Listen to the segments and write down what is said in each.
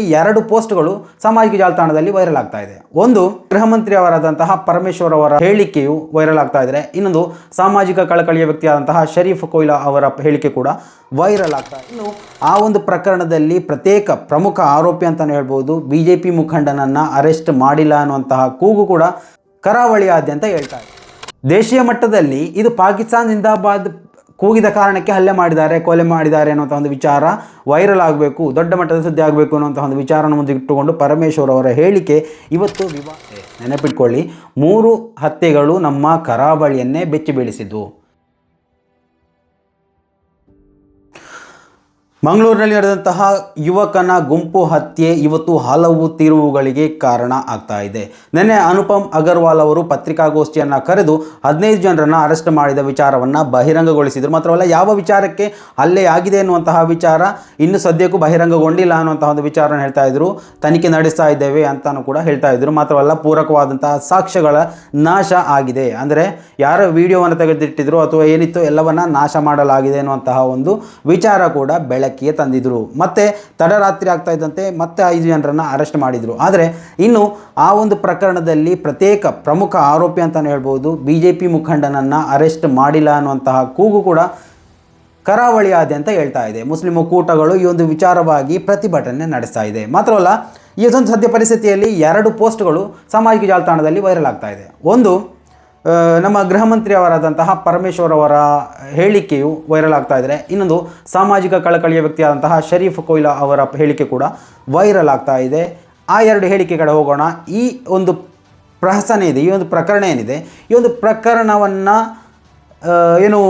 ಈ ಎರಡು ಪೋಸ್ಟ್ಗಳು ಸಾಮಾಜಿಕ ಜಾಲತಾಣದಲ್ಲಿ ವೈರಲ್ ಆಗ್ತಾ ಇದೆ. ಒಂದು ಗೃಹ ಮಂತ್ರಿ ಅವರಾದಂತಹ ಪರಮೇಶ್ವರ್ ಅವರ ಹೇಳಿಕೆಯು ವೈರಲ್ ಆಗ್ತಾ ಇದೆ ಇನ್ನೊಂದು, ಸಾಮಾಜಿಕ ಕಳಕಳಿಯ ವ್ಯಕ್ತಿಯಾದಂತಹ ಶರೀಫ್ ಕೊಯ್ಲಾ ಅವರ ಹೇಳಿಕೆ ಕೂಡ ವೈರಲ್ ಆಗ್ತಾ ಇದೆ. ಇನ್ನು ಆ ಒಂದು ಪ್ರಕರಣದಲ್ಲಿ ಪ್ರತ್ಯೇಕ ಪ್ರಮುಖ ಆರೋಪಿ ಅಂತಾನೆ ಹೇಳ್ಬೋದು ಬಿ ಜೆ ಪಿ ಮುಖಂಡನನ್ನು ಅರೆಸ್ಟ್ ಮಾಡಿಲ್ಲ ಅನ್ನುವಂತಹ ಕೂಗು ಕೂಡ ಕರಾವಳಿಯಾದ್ಯಂತ ಹೇಳ್ತಾ ಇದೆ. ದೇಶೀಯ ಮಟ್ಟದಲ್ಲಿ ಇದು ಪಾಕಿಸ್ತಾನ್ ಜಿಂದಾಬಾದ್ ಕೂಗಿದ ಕಾರಣಕ್ಕೆ ಹಲ್ಲೆ ಮಾಡಿದ್ದಾರೆ, ಕೊಲೆ ಮಾಡಿದ್ದಾರೆ ಅನ್ನುವಂಥ ಒಂದು ವಿಚಾರ ವೈರಲ್ ಆಗಬೇಕು, ದೊಡ್ಡ ಮಟ್ಟದ ಸುದ್ದಿ ಆಗಬೇಕು ಅನ್ನೋಂಥ ಒಂದು ವಿಚಾರನ ಮುಂದಿಟ್ಟುಕೊಂಡು ಪರಮೇಶ್ವರ್ ಅವರ ಹೇಳಿಕೆ ಇವತ್ತು ವಿವಾ ನೆನಪಿಟ್ಕೊಳ್ಳಿ. ಮೂರು ಹತ್ಯೆಗಳು ನಮ್ಮ ಕರಾವಳಿಯನ್ನೇ ಬೆಚ್ಚಿ ಬೀಳಿಸಿದ್ವು ಮಂಗಳೂರಿನಲ್ಲಿ ನಡೆದಂತಹ ಯುವಕನ ಗುಂಪು ಹತ್ಯೆ ಇವತ್ತು ಹಲವು ತಿರುವುಗಳಿಗೆ ಕಾರಣ ಆಗ್ತಾ ಇದೆ. ನಿನ್ನೆ ಅನುಪಮ್ ಅಗರ್ವಾಲ್ ಅವರು ಪತ್ರಿಕಾಗೋಷ್ಠಿಯನ್ನು ಕರೆದು ಹದಿನೈದು ಜನರನ್ನು ಅರೆಸ್ಟ್ ಮಾಡಿದ ವಿಚಾರವನ್ನು ಬಹಿರಂಗಗೊಳಿಸಿದರು. ಮಾತ್ರವಲ್ಲ, ಯಾವ ವಿಚಾರಕ್ಕೆ ಹಲ್ಲೆ ಆಗಿದೆ ಎನ್ನುವಂತಹ ವಿಚಾರ ಇನ್ನು ಸದ್ಯಕ್ಕೂ ಬಹಿರಂಗಗೊಂಡಿಲ್ಲ ಅನ್ನುವಂತಹ ಒಂದು ವಿಚಾರನ ಹೇಳ್ತಾ ಇದ್ದರು ತನಿಖೆ ನಡೆಸ್ತಾ ಇದ್ದೇವೆ ಅಂತಲೂ ಕೂಡ ಹೇಳ್ತಾ ಇದ್ದರು ಮಾತ್ರವಲ್ಲ, ಪೂರಕವಾದಂತಹ ಸಾಕ್ಷ್ಯಗಳ ನಾಶ ಆಗಿದೆ. ಅಂದರೆ ಯಾರ ವಿಡಿಯೋವನ್ನು ತೆಗೆದಿಟ್ಟಿದ್ರು ಅಥವಾ ಏನಿತ್ತು ಎಲ್ಲವನ್ನ ನಾಶ ಮಾಡಲಾಗಿದೆ ಎನ್ನುವಂತಹ ಒಂದು ವಿಚಾರ ಕೂಡ ಬೆಳಕಿಗೆ ತಂದಿದ್ರು. ಮತ್ತೆ ತಡರಾತ್ರಿ ಆಗ್ತಾ ಇದ್ದಂತೆ ಮತ್ತೆ ಐದು ಜನರನ್ನು ಅರೆಸ್ಟ್ ಮಾಡಿದರು. ಆದರೆ ಇನ್ನು ಆ ಒಂದು ಪ್ರಕರಣದಲ್ಲಿ ಪ್ರತ್ಯೇಕ ಪ್ರಮುಖ ಆರೋಪಿ ಅಂತಲೇ ಹೇಳ್ಬೋದು ಬಿ ಜೆ ಪಿ ಮುಖಂಡನನ್ನು ಅರೆಸ್ಟ್ ಮಾಡಿಲ್ಲ ಅನ್ನುವಂತಹ ಕೂಗು ಕೂಡ ಕರಾವಳಿಯಾದ್ಯಂತ ಹೇಳ್ತಾ ಇದೆ. ಮುಸ್ಲಿಂ ಒಕ್ಕೂಟಗಳು ಈ ಒಂದು ವಿಚಾರವಾಗಿ ಪ್ರತಿಭಟನೆ ನಡೆಸ್ತಾ ಇದೆ. ಮಾತ್ರವಲ್ಲ ಒಂದು ಸದ್ಯ ಪರಿಸ್ಥಿತಿಯಲ್ಲಿ ಎರಡು ಪೋಸ್ಟ್ಗಳು ಸಾಮಾಜಿಕ ಜಾಲತಾಣದಲ್ಲಿ ವೈರಲ್ ಆಗ್ತಾ ಇದೆ. ಒಂದು ನಮ್ಮ ಗೃಹ ಮಂತ್ರಿಯವರಾದಂತಹ ಪರಮೇಶ್ವರ್ ಅವರ ಹೇಳಿಕೆಯು ವೈರಲ್ ಆಗ್ತಾ ಇದ್ದಾರೆ ಇನ್ನೊಂದು ಸಾಮಾಜಿಕ ಕಳಕಳಿಯ ವ್ಯಕ್ತಿಯಾದಂತಹ ಶರೀಫ್ ಕೊಯ್ಲಾ ಅವರ ಹೇಳಿಕೆ ಕೂಡ ವೈರಲ್ ಆಗ್ತಾ ಇದೆ. ಆ ಎರಡು ಹೇಳಿಕೆ ಕಡೆ ಹೋಗೋಣ. ಈ ಒಂದು ಪ್ರಹಸನ ಇದೆ, ಈ ಒಂದು ಪ್ರಕರಣ ಏನಿದೆ? ಈ ಒಂದು ಪ್ರಕರಣವನ್ನು ಏನು,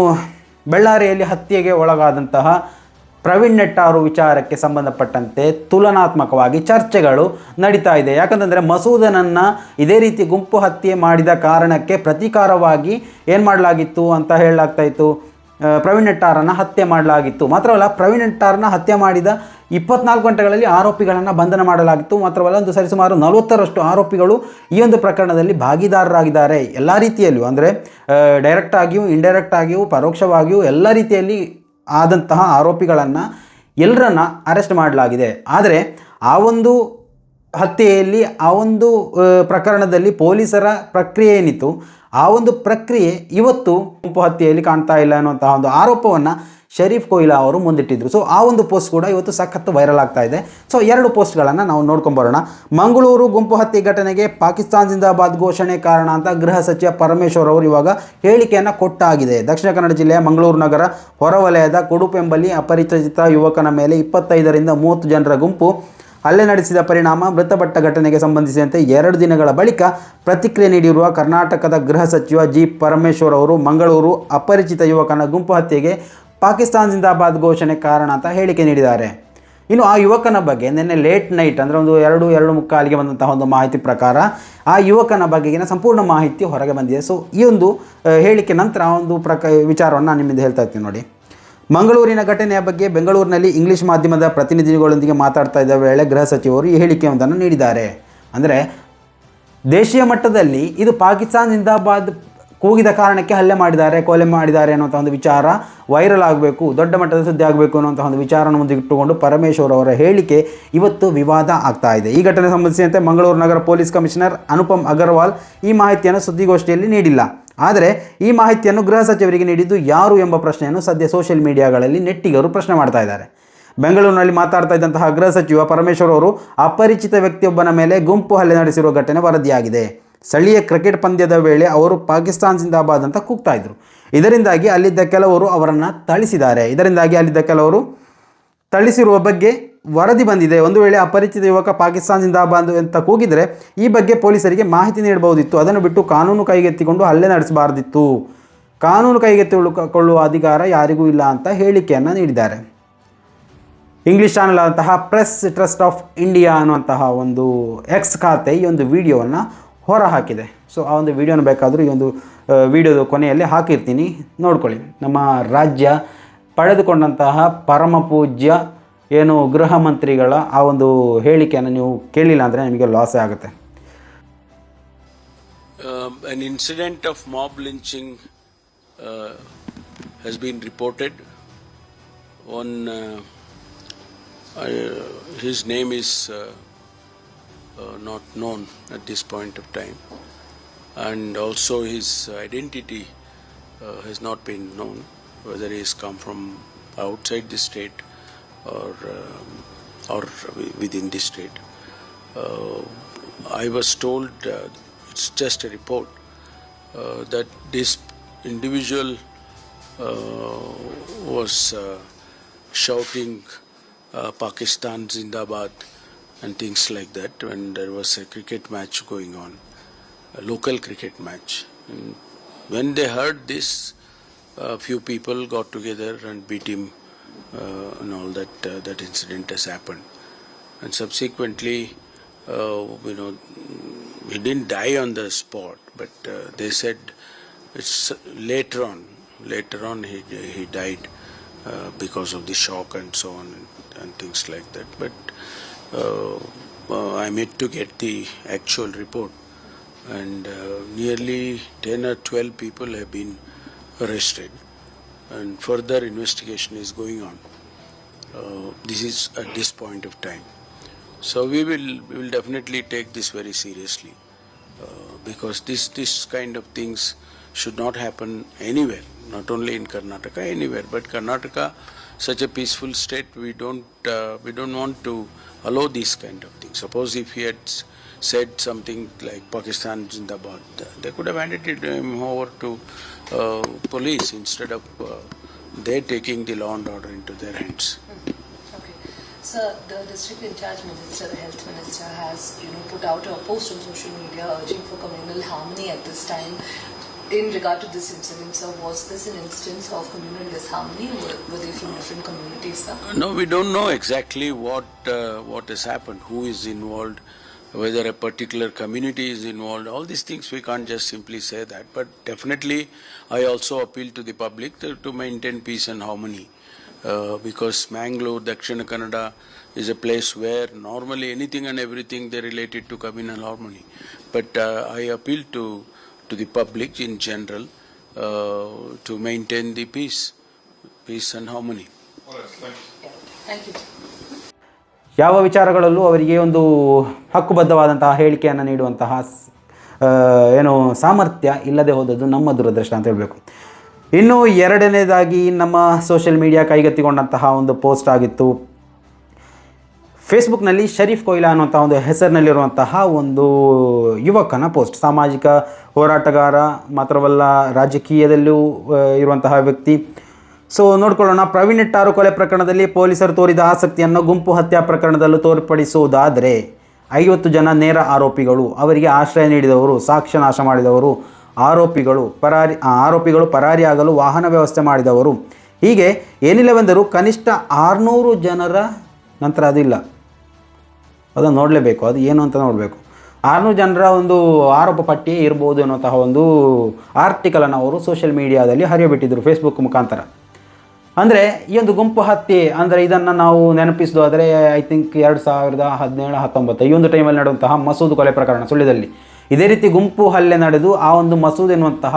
ಬಳ್ಳಾರಿಯಲ್ಲಿ ಹತ್ಯೆಗೆ ಒಳಗಾದಂತಹ ಪ್ರವೀಣ್ ನೆಟ್ಟಾರು ವಿಚಾರಕ್ಕೆ ಸಂಬಂಧಪಟ್ಟಂತೆ ತುಲನಾತ್ಮಕವಾಗಿ ಚರ್ಚೆಗಳು ನಡೀತಾ ಇದೆ. ಯಾಕಂತಂದರೆ ಮಸೂದನನ್ನು ಇದೇ ರೀತಿ ಗುಂಪು ಹತ್ಯೆ ಮಾಡಿದ ಕಾರಣಕ್ಕೆ ಪ್ರತೀಕಾರವಾಗಿ ಏನು ಮಾಡಲಾಗಿತ್ತು ಅಂತ ಹೇಳಲಾಗ್ತಾ ಇತ್ತು. ಪ್ರವೀಣ್ ನೆಟ್ಟಾರನ್ನು ಹತ್ಯೆ ಮಾಡಲಾಗಿತ್ತು. ಮಾತ್ರವಲ್ಲ, ಪ್ರವೀಣ್ ನೆಟ್ಟಾರನ್ನ ಹತ್ಯೆ ಮಾಡಿದ ಇಪ್ಪತ್ನಾಲ್ಕು ಗಂಟೆಗಳಲ್ಲಿ ಆರೋಪಿಗಳನ್ನು ಬಂಧನ ಮಾಡಲಾಗಿತ್ತು. ಮಾತ್ರವಲ್ಲ, ಒಂದು ಸರಿಸುಮಾರು ನಲವತ್ತರಷ್ಟು ಆರೋಪಿಗಳು ಈ ಒಂದು ಪ್ರಕರಣದಲ್ಲಿ ಭಾಗಿದಾರರಾಗಿದ್ದಾರೆ. ಎಲ್ಲ ರೀತಿಯಲ್ಲೂ, ಅಂದರೆ ಡೈರೆಕ್ಟ್ ಆಗಿಯೂ ಇಂಡೈರೆಕ್ಟ್ ಆಗಿಯೂ, ಪರೋಕ್ಷವಾಗಿಯೂ, ಎಲ್ಲ ರೀತಿಯಲ್ಲಿ ಆದಂತಹ ಆರೋಪಿಗಳನ್ನು ಎಲ್ಲರನ್ನ ಅರೆಸ್ಟ್ ಮಾಡಲಾಗಿದೆ. ಆದರೆ ಆ ಒಂದು ಹತ್ಯೆಯಲ್ಲಿ, ಆ ಒಂದು ಪ್ರಕರಣದಲ್ಲಿ ಪೊಲೀಸರ ಪ್ರಕ್ರಿಯೆ ಏನಿತ್ತು, ಆ ಒಂದು ಪ್ರಕ್ರಿಯೆ ಇವತ್ತು ಗುಂಪು ಹತ್ಯೆಯಲ್ಲಿ ಕಾಣ್ತಾ ಇಲ್ಲ ಅನ್ನುವಂತಹ ಒಂದು ಆರೋಪವನ್ನು ಶರೀಫ್ ಕೊಯ್ಲಾ ಅವರು ಮುಂದಿಟ್ಟಿದ್ರು. ಸೊ ಆ ಒಂದು ಪೋಸ್ಟ್ ಕೂಡ ಇವತ್ತು ಸಖತ್ತು ವೈರಲ್ ಆಗ್ತಾ ಇದೆ. ಸೊ ಎರಡು ಪೋಸ್ಟ್ಗಳನ್ನು ನಾವು ನೋಡ್ಕೊಂಬರೋಣ ಮಂಗಳೂರು ಗುಂಪು ಹತ್ಯೆ ಘಟನೆಗೆ ಪಾಕಿಸ್ತಾನ್ ಜಿಂದಾಬಾದ್ ಘೋಷಣೆ ಕಾರಣ ಅಂತ ಗೃಹ ಸಚಿವ ಪರಮೇಶ್ವರ್ ಅವರು ಇವಾಗ ಹೇಳಿಕೆಯನ್ನು ಕೊಟ್ಟಾಗಿದೆ. ದಕ್ಷಿಣ ಕನ್ನಡ ಜಿಲ್ಲೆಯ ಮಂಗಳೂರು ನಗರ ಹೊರವಲಯದ ಕುಡುಪೆಂಬಲಿ ಅಪರಿಚಿತ ಯುವಕನ ಮೇಲೆ ಇಪ್ಪತ್ತೈದರಿಂದ ಮೂವತ್ತು ಜನರ ಗುಂಪು ಹಲ್ಲೆ ನಡೆಸಿದ ಪರಿಣಾಮ ಮೃತಪಟ್ಟ ಘಟನೆಗೆ ಸಂಬಂಧಿಸಿದಂತೆ ಎರಡು ದಿನಗಳ ಬಳಿಕ ಪ್ರತಿಕ್ರಿಯೆ ನೀಡಿರುವ ಕರ್ನಾಟಕದ ಗೃಹ ಸಚಿವ ಜಿ ಪರಮೇಶ್ವರ್ ಅವರು, ಮಂಗಳೂರು ಅಪರಿಚಿತ ಯುವಕನ ಗುಂಪು ಹತ್ಯೆಗೆ ಪಾಕಿಸ್ತಾನ್ ಜಿಂದಾಬಾದ್ ಘೋಷಣೆ ಕಾರಣ ಅಂತ ಹೇಳಿಕೆ ನೀಡಿದ್ದಾರೆ. ಇನ್ನು ಆ ಯುವಕನ ಬಗ್ಗೆ ನಿನ್ನೆ ಲೇಟ್ ನೈಟ್ ಅಂದರೆ ಒಂದು ಎರಡು ಎರಡು ಮುಕ್ಕಾಲಿಗೆ ಬಂದಂತಹ ಒಂದು ಮಾಹಿತಿ ಪ್ರಕಾರ ಆ ಯುವಕನ ಬಗೆಗಿನ ಸಂಪೂರ್ಣ ಮಾಹಿತಿ ಹೊರಗೆ ಬಂದಿದೆ. ಸೊ ಈ ಒಂದು ಹೇಳಿಕೆ ನಂತರ ಒಂದು ಪ್ರಕ, ವಿಚಾರವನ್ನು ನಾನು ನಿಮ್ಮಿಂದ ಹೇಳ್ತಾ ಇರ್ತೀನಿ ನೋಡಿ. ಮಂಗಳೂರಿನ ಘಟನೆಯ ಬಗ್ಗೆ ಬೆಂಗಳೂರಿನಲ್ಲಿ ಇಂಗ್ಲಿಷ್ ಮಾಧ್ಯಮದ ಪ್ರತಿನಿಧಿಗಳೊಂದಿಗೆ ಮಾತಾಡ್ತಾ ಇದ್ದ ವೇಳೆ ಗೃಹ ಸಚಿವರು ಈ ಹೇಳಿಕೆಯೊಂದನ್ನು ನೀಡಿದ್ದಾರೆ. ಅಂದರೆ ದೇಶೀಯ ಮಟ್ಟದಲ್ಲಿ ಇದು ಪಾಕಿಸ್ತಾನ್ ಜಿಂದಾಬಾದ್ ಕೂಗಿದ ಕಾರಣಕ್ಕೆ ಹಲ್ಲೆ ಮಾಡಿದ್ದಾರೆ, ಕೊಲೆ ಮಾಡಿದ್ದಾರೆ ಅನ್ನುವಂಥ ಒಂದು ವಿಚಾರ ವೈರಲ್ ಆಗಬೇಕು, ದೊಡ್ಡ ಮಟ್ಟದ ಸುದ್ದಿ ಆಗಬೇಕು ಅನ್ನುವಂಥ ಒಂದು ವಿಚಾರನ ಮುಂದಿಟ್ಟುಕೊಂಡು ಪರಮೇಶ್ವರ್ ಅವರ ಹೇಳಿಕೆ ಇವತ್ತು ವಿವಾದ ಆಗ್ತಾ ಇದೆ. ಈ ಘಟನೆ ಸಂಬಂಧಿಸಿದಂತೆ ಮಂಗಳೂರು ನಗರ ಪೊಲೀಸ್ ಕಮಿಷನರ್ ಅನುಪಮ್ ಅಗರ್ವಾಲ್ ಈ ಮಾಹಿತಿಯನ್ನು ಸುದ್ದಿಗೋಷ್ಠಿಯಲ್ಲಿ ನೀಡಿಲ್ಲ. ಆದರೆ ಈ ಮಾಹಿತಿಯನ್ನು ಗೃಹ ಸಚಿವರಿಗೆ ನೀಡಿದ್ದು ಯಾರು ಎಂಬ ಪ್ರಶ್ನೆಯನ್ನು ಸದ್ಯ ಸೋಷಿಯಲ್ ಮೀಡಿಯಾಗಳಲ್ಲಿ ನೆಟ್ಟಿಗರು ಪ್ರಶ್ನೆ ಮಾಡ್ತಾ ಇದ್ದಾರೆ. ಬೆಂಗಳೂರಿನಲ್ಲಿ ಮಾತಾಡ್ತಾ ಇದ್ದಂತಹ ಗೃಹ ಸಚಿವ ಪರಮೇಶ್ವರ್ ಅವರು ಅಪರಿಚಿತ ವ್ಯಕ್ತಿಯೊಬ್ಬನ ಮೇಲೆ ಗುಂಪು ಹಲ್ಲೆ ನಡೆಸಿರುವ ಘಟನೆ ವರದಿಯಾಗಿದೆ. ಸ್ಥಳೀಯ ಕ್ರಿಕೆಟ್ ಪಂದ್ಯದ ವೇಳೆ ಅವರು ಪಾಕಿಸ್ತಾನ್ ಜಿಂದಾಬಾದ್ ಅಂತ ಕೂಗ್ತಾ ಇದ್ರು. ಇದರಿಂದಾಗಿ ಅಲ್ಲಿದ್ದ ಕೆಲವರು ಅವರನ್ನು ಥಳಿಸಿದ್ದಾರೆ. ಇದರಿಂದಾಗಿ ಅಲ್ಲಿದ್ದ ಕೆಲವರು ಥಳಿಸಿರುವ ಬಗ್ಗೆ ವರದಿ ಬಂದಿದೆ. ಒಂದು ವೇಳೆ ಅಪರಿಚಿತ ಯುವಕ ಪಾಕಿಸ್ತಾನ್ ಜಿಂದಾಬಾದ್ ಅಂತ ಕೂಗಿದರೆ ಈ ಬಗ್ಗೆ ಪೊಲೀಸರಿಗೆ ಮಾಹಿತಿ ನೀಡಬಹುದಿತ್ತು. ಅದನ್ನು ಬಿಟ್ಟು ಕಾನೂನು ಕೈಗೆತ್ತಿಕೊಂಡು ಹಲ್ಲೆ ನಡೆಸಬಾರ್ದಿತ್ತು. ಕಾನೂನು ಕೈಗೆತ್ತಿಕೊಳ್ಳುವ ಅಧಿಕಾರ ಯಾರಿಗೂ ಇಲ್ಲ ಅಂತ ಹೇಳಿಕೆಯನ್ನು ನೀಡಿದ್ದಾರೆ. ಇಂಗ್ಲಿಷ್ ಚಾನಲ್ ಆದಂತಹ ಪ್ರೆಸ್ ಟ್ರಸ್ಟ್ ಆಫ್ ಇಂಡಿಯಾ ಅನ್ನುವಂತಹ ಒಂದು ಎಕ್ಸ್ ಖಾತೆ ಈ ಒಂದು ವಿಡಿಯೋವನ್ನು ಹೊರ ಹಾಕಿದೆ ಸೊ ಆ ಒಂದು ವಿಡಿಯೋನ ಬೇಕಾದರೂ ಈ ಒಂದು ವಿಡಿಯೋದ ಕೊನೆಯಲ್ಲಿ ಹಾಕಿರ್ತೀನಿ. ನೋಡ್ಕೊಳ್ಳಿ. ನಮ್ಮ ರಾಜ್ಯ ಪಡೆದುಕೊಂಡಂತಹ ಪರಮ ಪೂಜ್ಯ ಏನು ಗೃಹ ಮಂತ್ರಿಗಳ ಆ ಒಂದು ಹೇಳಿಕೆಯನ್ನು ನೀವು ಕೇಳಿಲ್ಲ ಅಂದರೆ ನಿಮಗೆ ಲಾಸೇ ಆಗುತ್ತೆ. An incident of mob lynching uh, has is uh, uh, not known at this point of time, and also his identity uh, has not been known, whether he has come from outside the state or um, or within the state. Uh, I was told uh, it's just a report uh, that this individual uh, was shouting uh, Pakistan Zindabad and things like that when there was a cricket match going on, a local cricket match. And when they heard this, a few people got together and beat him uh, and all that. Uh, that incident has happened, and subsequently, uh, you know, he didn't die on the spot, but uh, they said it's later on. Later on, he he died uh, because of the shock and so on and, and things like that. But I'm yet to get the actual report, and uh, nearly ten or twelve people have been arrested, and further investigation is going on. Uh, this is at this point of time. So we will we will definitely take this very seriously uh, because this this kind of things should not happen anywhere, not only in Karnataka, anywhere. But Karnataka, such a peaceful state, we don't uh, we don't want to allow these kind of things. Suppose if he had said something like Pakistan Zindabad, they could have handed him over to uh, police instead of uh, they taking the law and order into their hands. Okay. Sir, the district in charge minister, the health minister, has you know put out a post on social media urging for communal harmony at this time. In regard to this incident, sir, was this an instance of communal disharmony? Were, were they from different communities, sir? No, we don't know exactly what uh, what has happened, who is involved, whether a particular community is involved. All these things we can't just simply say that. But definitely, I also appeal to the public to, to maintain peace and harmony, uh, because Mangalore, Dakshina Kannada, is a place where normally anything and everything they relate it to communal harmony. But uh, I appeal to to the public in general uh, to maintain the peace, peace and harmony. Yeah. Thank you. ಯಾವ ವಿಚಾರಗಳಲ್ಲೂ ಅವರಿಗೆ ಒಂದು ಹಕ್ಕುಬದ್ಧವಾದಂತಹ ಹೇಳಿಕೆಯನ್ನು ನೀಡುವಂತಹ ಸ್- ಏನು ಸಾಮರ್ಥ್ಯ ಇಲ್ಲದೆ ಹೋದದ್ದು ನಮ್ಮ ದುರದೃಷ್ಟ ಅಂತ ಹೇಳಬೇಕು ಇನ್ನು ಎರಡನೇದಾಗಿ ನಮ್ಮ ಸೋಷಿಯಲ್ ಮೀಡಿಯಾ ಕೈಗೆತ್ತಿಕೊಂಡಂತಹ ಒಂದು ಪೋಸ್ಟ್ ಆಗಿತ್ತು ಫೇಸ್ಬುಕ್ನಲ್ಲಿ ಶರೀಫ್ ಕೊಯ್ಲಾ ಅನ್ನುವಂಥ ಒಂದು ಹೆಸರಿನಲ್ಲಿರುವಂತಹ ಒಂದು ಯುವಕನ ಪೋಸ್ಟ್. ಸಾಮಾಜಿಕ ಹೋರಾಟಗಾರ, ಮಾತ್ರವಲ್ಲ ರಾಜಕೀಯದಲ್ಲೂ ಇರುವಂತಹ ವ್ಯಕ್ತಿ. ಸೊ ನೋಡ್ಕೊಳ್ಳೋಣ. ಪ್ರವೀಣ್ ನೆಟ್ಟಾರು ಕೊಲೆ ಪ್ರಕರಣದಲ್ಲಿ ಪೊಲೀಸರು ತೋರಿದ ಆಸಕ್ತಿಯನ್ನು ಗುಂಪು ಹತ್ಯಾ ಪ್ರಕರಣದಲ್ಲೂ ತೋರ್ಪಡಿಸುವುದಾದರೆ, ಐವತ್ತು ಜನ ನೇರ ಆರೋಪಿಗಳು, ಅವರಿಗೆ ಆಶ್ರಯ ನೀಡಿದವರು, ಸಾಕ್ಷ್ಯ ನಾಶ ಮಾಡಿದವರು, ಆರೋಪಿಗಳು ಪರಾರಿ ಆರೋಪಿಗಳು ಪರಾರಿಯಾಗಲು ವಾಹನ ವ್ಯವಸ್ಥೆ ಮಾಡಿದವರು. ಹೀಗೆ ಏನಿಲ್ಲವೆಂದರೂ ಕನಿಷ್ಠ ಆರುನೂರು ಜನರ ನಂತರ ಅದಿಲ್ಲ ಅದನ್ನು ನೋಡಲೇಬೇಕು. ಅದು ಏನು ಅಂತ ನೋಡಬೇಕು. ಆರ್ನೂರು ಜನರ ಒಂದು ಆರೋಪ ಪಟ್ಟಿ ಇರ್ಬೋದು ಅನ್ನೋಂತಹ ಒಂದು ಆರ್ಟಿಕಲನ್ನು ಅವರು ಸೋಷಿಯಲ್ ಮೀಡಿಯಾದಲ್ಲಿ ಹರಿಯಬಿಟ್ಟಿದ್ದರು ಫೇಸ್ಬುಕ್ ಮುಖಾಂತರ. ಅಂದರೆ ಈ ಒಂದು ಗುಂಪು ಹತ್ಯೆ, ಅಂದರೆ ಇದನ್ನು ನಾವು ನೆನಪಿಸೋದಾದರೆ ಐ ಥಿಂಕ್ ಎರಡು ಸಾವಿರದ ಹದಿನೇಳು, ಹತ್ತೊಂಬತ್ತು ಈ ಒಂದು ಟೈಮಲ್ಲಿ ನಡೆದಂತಹ ಮಸೂದ್ ಕೊಲೆ ಪ್ರಕರಣ ಸುಳ್ಳ್ಯದಲ್ಲಿ ಇದೇ ರೀತಿ ಗುಂಪು ಹಲ್ಲೆ ನಡೆದು ಆ ಒಂದು ಮಸೂದ್ ಎನ್ನುವಂತಹ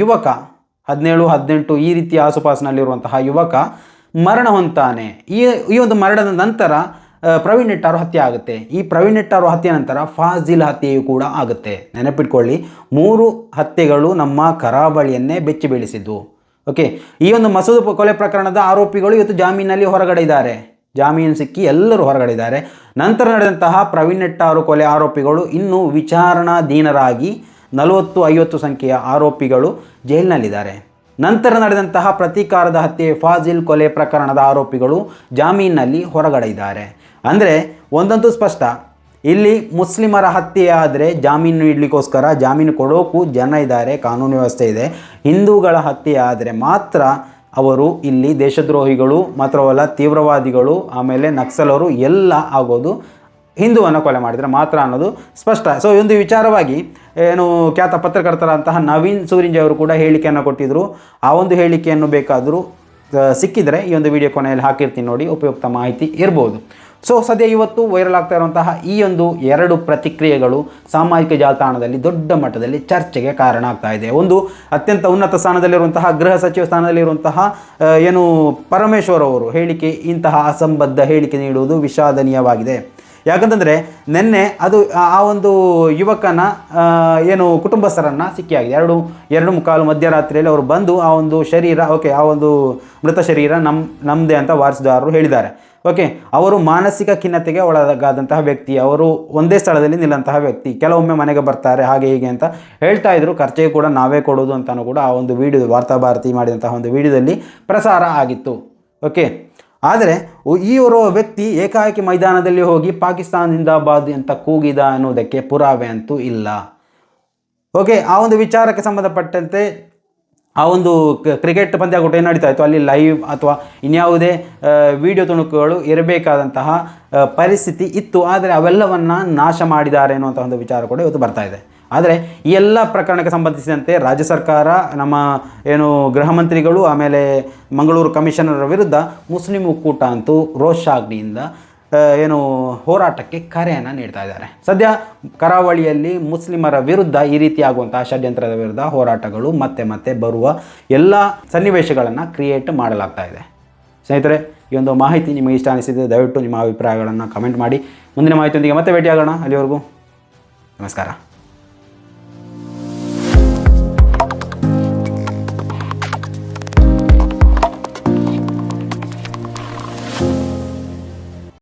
ಯುವಕ, ಹದಿನೇಳು, ಹದಿನೆಂಟು ಈ ರೀತಿ ಆಸುಪಾಸಿನಲ್ಲಿರುವಂತಹ ಯುವಕ ಮರಣ ಹೊಂತಾನೆ ಈ ಈ ಒಂದು ಮರಣದ ನಂತರ ಪ್ರವೀಣ್ ನೆಟ್ಟಾರು ಹತ್ಯೆ ಆಗುತ್ತೆ. ಈ ಪ್ರವೀಣ್ ನೆಟ್ಟಾರು ಹತ್ಯೆ ನಂತರ ಫಾಜಿಲ್ ಹತ್ಯೆಯು ಕೂಡ ಆಗುತ್ತೆ. ನೆನಪಿಟ್ಕೊಳ್ಳಿ, ಮೂರು ಹತ್ಯೆಗಳು ನಮ್ಮ ಕರಾವಳಿಯನ್ನೇ ಬೆಚ್ಚಿ ಬೀಳಿಸಿದ್ವು ಓಕೆ, ಈ ಒಂದು ಮಸೂದ್ ಕೊಲೆ ಪ್ರಕರಣದ ಆರೋಪಿಗಳು ಇವತ್ತು ಜಾಮೀನಲ್ಲಿ ಹೊರಗಡೆ ಇದ್ದಾರೆ ಜಾಮೀನು ಸಿಕ್ಕಿ ಎಲ್ಲರೂ ಹೊರಗಡೆ ಇದ್ದಾರೆ ನಂತರ ನಡೆದಂತಹ ಪ್ರವೀಣ್ ನೆಟ್ಟಾರು ಕೊಲೆ ಆರೋಪಿಗಳು ಇನ್ನೂ ವಿಚಾರಣಾಧೀನರಾಗಿ ನಲವತ್ತು ಐವತ್ತು ಸಂಖ್ಯೆಯ ಆರೋಪಿಗಳು ಜೈಲಿನಲ್ಲಿದ್ದಾರೆ. ನಂತರ ನಡೆದಂತಹ ಪ್ರತೀಕಾರದ ಹತ್ಯೆ ಫಾಜಿಲ್ ಕೊಲೆ ಪ್ರಕರಣದ ಆರೋಪಿಗಳು ಜಾಮೀನಿನಲ್ಲಿ ಹೊರಗಡೆ ಇದ್ದಾರೆ ಅಂದರೆ ಒಂದಂತೂ ಸ್ಪಷ್ಟ. ಇಲ್ಲಿ ಮುಸ್ಲಿಮರ ಹತ್ಯೆ ಆದರೆ ಜಾಮೀನು ನೀಡಲಿಕ್ಕೋಸ್ಕರ ಜಾಮೀನು ಕೊಡೋಕ್ಕೂ ಜನ ಇದ್ದಾರೆ, ಕಾನೂನು ವ್ಯವಸ್ಥೆ ಇದೆ. ಹಿಂದೂಗಳ ಹತ್ಯೆ ಆದರೆ ಮಾತ್ರ ಅವರು ಇಲ್ಲಿ ದೇಶದ್ರೋಹಿಗಳು, ಮಾತ್ರವಲ್ಲ ತೀವ್ರವಾದಿಗಳು, ಆಮೇಲೆ ನಕ್ಸಲರು ಎಲ್ಲ ಆಗೋದು ಹಿಂದೂವನ್ನು ಕೊಲೆ ಮಾಡಿದರೆ ಮಾತ್ರ ಅನ್ನೋದು ಸ್ಪಷ್ಟ. ಸೊ ಈ ಒಂದು ವಿಚಾರವಾಗಿ ಏನು ಖ್ಯಾತ ಪತ್ರಕರ್ತರಂತಹ ನವೀನ್ ಸೂರಿಂಜ್ ಅವರು ಕೂಡ ಹೇಳಿಕೆಯನ್ನು ಕೊಟ್ಟಿದ್ದರು ಆ ಒಂದು ಹೇಳಿಕೆಯನ್ನು ಬೇಕಾದರೂ ಸಿಕ್ಕಿದರೆ ಈ ಒಂದು ವಿಡಿಯೋ ಕೊನೆಯಲ್ಲಿ ಹಾಕಿರ್ತೀನಿ ನೋಡಿ, ಉಪಯುಕ್ತ ಮಾಹಿತಿ ಇರ್ಬೋದು. ಸೊ ಸದ್ಯ ಇವತ್ತು ವೈರಲ್ ಆಗ್ತಾ ಇರುವಂತಹ ಈ ಒಂದು ಎರಡು ಪ್ರತಿಕ್ರಿಯೆಗಳು ಸಾಮಾಜಿಕ ಜಾಲತಾಣದಲ್ಲಿ ದೊಡ್ಡ ಮಟ್ಟದಲ್ಲಿ ಚರ್ಚೆಗೆ ಕಾರಣ ಆಗ್ತಾ ಇದೆ. ಒಂದು ಅತ್ಯಂತ ಉನ್ನತ ಸ್ಥಾನದಲ್ಲಿರುವಂತಹ, ಗೃಹ ಸಚಿವ ಸ್ಥಾನದಲ್ಲಿರುವಂತಹ ಏನು ಪರಮೇಶ್ವರ್ ಅವರು ಹೇಳಿಕೆ, ಇಂತಹ ಅಸಂಬದ್ಧ ಹೇಳಿಕೆ ನೀಡುವುದು ವಿಷಾದನೀಯವಾಗಿದೆ. ಯಾಕಂತಂದರೆ ನಿನ್ನೆ ಅದು ಆ ಒಂದು ಯುವಕನ ಏನು ಕುಟುಂಬಸ್ಥರನ್ನು ಸಿಕ್ಕಿಯಾಗಿದೆ. ಎರಡು ಎರಡು ಮುಕ್ಕಾಲು ಮಧ್ಯರಾತ್ರಿಯಲ್ಲಿ ಅವರು ಬಂದು ಆ ಒಂದು ಶರೀರ ಓಕೆ ಆ ಒಂದು ಮೃತ ಶರೀರ ನಮ್ಮ ನಮ್ಮದೇ ಅಂತ ವಾರಸುದಾರರು ಹೇಳಿದ್ದಾರೆ. ಓಕೆ ಅವರು ಮಾನಸಿಕ ಖಿನ್ನತೆಗೆ ಒಳಗಾದಂತಹ ವ್ಯಕ್ತಿ, ಅವರು ಒಂದೇ ಸ್ಥಳದಲ್ಲಿ ನಿಲ್ಲಂತಹ ವ್ಯಕ್ತಿ, ಕೆಲವೊಮ್ಮೆ ಮನೆಗೆ ಬರ್ತಾರೆ, ಹಾಗೆ ಹೀಗೆ ಅಂತ ಹೇಳ್ತಾ ಇದ್ರು. ಖರ್ಚಿಗೆ ಕೂಡ ನಾವೇ ಕೊಡೋದು ಅಂತಲೂ ಕೂಡ ಆ ಒಂದು ವಿಡಿಯೋ ವಾರ್ತಾಭಾರತಿ ಮಾಡಿದಂತಹ ಒಂದು ವಿಡಿಯೋದಲ್ಲಿ ಪ್ರಸಾರ ಆಗಿತ್ತು. ಓಕೆ ಆದರೆ ಈ ಓರ್ವ ವ್ಯಕ್ತಿ ಏಕಾಏಕಿ ಮೈದಾನದಲ್ಲಿ ಹೋಗಿ ಪಾಕಿಸ್ತಾನ ಜಿಂದಾಬಾದ್ ಅಂತ ಕೂಗಿದ ಅನ್ನೋದಕ್ಕೆ ಪುರಾವೆ ಅಂತೂ ಇಲ್ಲ. ಓಕೆ, ಆ ಒಂದು ವಿಚಾರಕ್ಕೆ ಸಂಬಂಧಪಟ್ಟಂತೆ ಆ ಒಂದು ಕ್ರಿಕೆಟ್ ಪಂದ್ಯಾಕೂಟ ಏನು ನಡೀತಾ ಇತ್ತು? ಅಲ್ಲಿ ಲೈವ್ ಅಥವಾ ಇನ್ಯಾವುದೇ ವಿಡಿಯೋ ತುಣುಕುಗಳು ಇರಬೇಕಾದಂತಹ ಪರಿಸ್ಥಿತಿ ಇತ್ತು. ಆದರೆ ಅವೆಲ್ಲವನ್ನು ನಾಶ ಮಾಡಿದ್ದಾರೆ ಅನ್ನುವಂಥ ಒಂದು ವಿಚಾರ ಕೂಡ ಇವತ್ತು ಬರ್ತಾ ಇದೆ. ಆದರೆ ಈ ಎಲ್ಲ ಪ್ರಕರಣಕ್ಕೆ ಸಂಬಂಧಿಸಿದಂತೆ ರಾಜ್ಯ ಸರ್ಕಾರ, ನಮ್ಮ ಏನು ಗೃಹ ಮಂತ್ರಿಗಳು, ಆಮೇಲೆ ಮಂಗಳೂರು ಕಮಿಷನರ್ ವಿರುದ್ಧ ಮುಸ್ಲಿಂ ಒಕ್ಕೂಟ ಅಂತೂ ರೋಷಾಗ್ನಿಯಿಂದ ಏನು ಹೋರಾಟಕ್ಕೆ ಕರೆಯನ್ನು ನೀಡ್ತಾ ಇದ್ದಾರೆ. ಸದ್ಯ ಕರಾವಳಿಯಲ್ಲಿ ಮುಸ್ಲಿಮರ ವಿರುದ್ಧ ಈ ರೀತಿ ಆಗುವಂತಹ ಷಡ್ಯಂತ್ರದ ವಿರುದ್ಧ ಹೋರಾಟಗಳು ಮತ್ತೆ ಮತ್ತೆ ಬರುವ ಎಲ್ಲ ಸನ್ನಿವೇಶಗಳನ್ನು ಕ್ರಿಯೇಟ್ ಮಾಡಲಾಗ್ತಾ ಇದೆ. ಸ್ನೇಹಿತರೆ, ಈ ಒಂದು ಮಾಹಿತಿ ನಿಮಗೆ ಇಷ್ಟ ಅನಿಸಿದೆ ದಯವಿಟ್ಟು ನಿಮ್ಮ ಅಭಿಪ್ರಾಯಗಳನ್ನು ಕಮೆಂಟ್ ಮಾಡಿ. ಮುಂದಿನ ಮಾಹಿತಿಯೊಂದಿಗೆ ಮತ್ತೆ ಭೇಟಿಯಾಗೋಣ. ಅಲ್ಲಿವರೆಗೂ ನಮಸ್ಕಾರ.